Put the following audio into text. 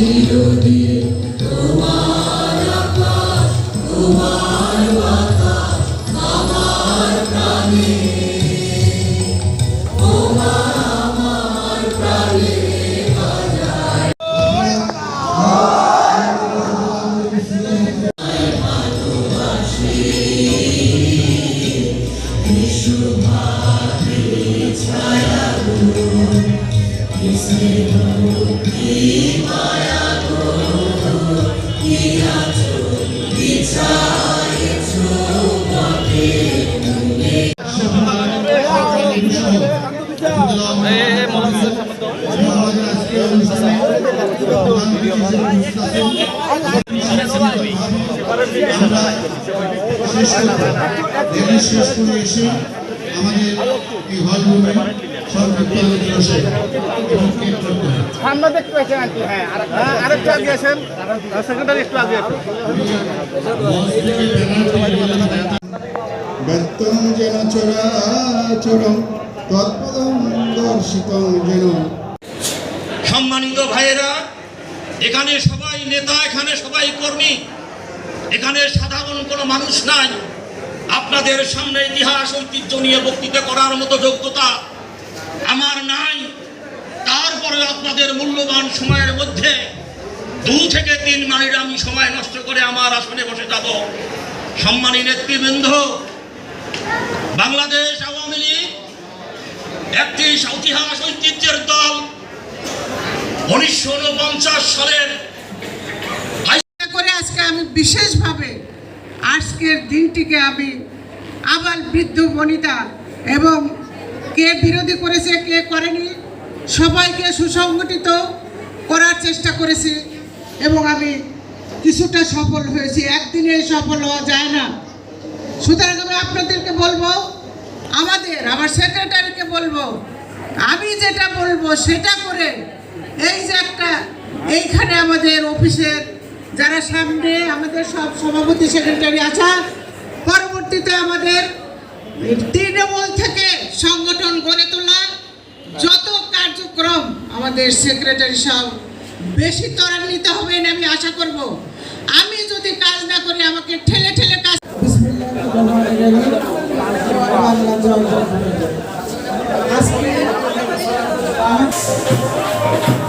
চিরদিন তোমার তোমার শেষ করে এসে আমাদের এই হল রুমে সামনে দেখতে পাচ্ছেন আর কি হ্যাঁ আর- হ্যাঁ, আরেকটু আগে আসেন। সেক্রেটারি একটু আগে আসেন। ব্যক্তং যেন চরাচরম তৎপদং দর্শিতং যেন। সম্মানিত ভাইয়েরা এখানে সবাই নেতা এখানে সবাই কর্মী এখানে সাধারণ কোনো মানুষ নাই। আপনাদের সামনে ইতিহাস ঐতিহ্য নিয়ে বক্তৃতা করার মতো যোগ্যতা আমার নাই। তারপরে আপনাদের মূল্যবান সময়ের মধ্যে দু থেকে তিন মিনিট আমি সময় নষ্ট করে আমার আসনে বসে যাব। সম্মানী নেতৃবৃন্দ, বাংলাদেশ আওয়ামী লীগ একটি ইতিহাস ঐতিহ্যের দল উনিশশো উনপঞ্চাশ সালের করে আজকে আমি বিশেষভাবে আজকের দিনটিকে আমি আবার বৃদ্ধ বনিতা এবং কে বিরোধী করেছে, কে করেনি সবাইকে সুসংগঠিত করার চেষ্টা করেছি এবং আমি কিছুটা সফল হয়েছি। একদিনে সফল হওয়া যায় না। সুতরাং আমি আপনাদেরকে বলব, আমাদের, আমার সেক্রেটারিকে বলব, আমি যেটা বলব সেটা করে এই যে একটা, এইখানে আমাদের অফিসের যারা সামনে আমাদের সব সভাপতি সেক্রেটারি আছে পরবর্তীতে আমাদের তৃণমূল থেকে সংগঠন আমাদের সেক্রেটারি সাহেব, বেশি ত্বরান্বিত হবেন আমি আশা করব। আমি যদি কাজ না করি, আমাকে ঠেলে ঠেলে কাজ আজকে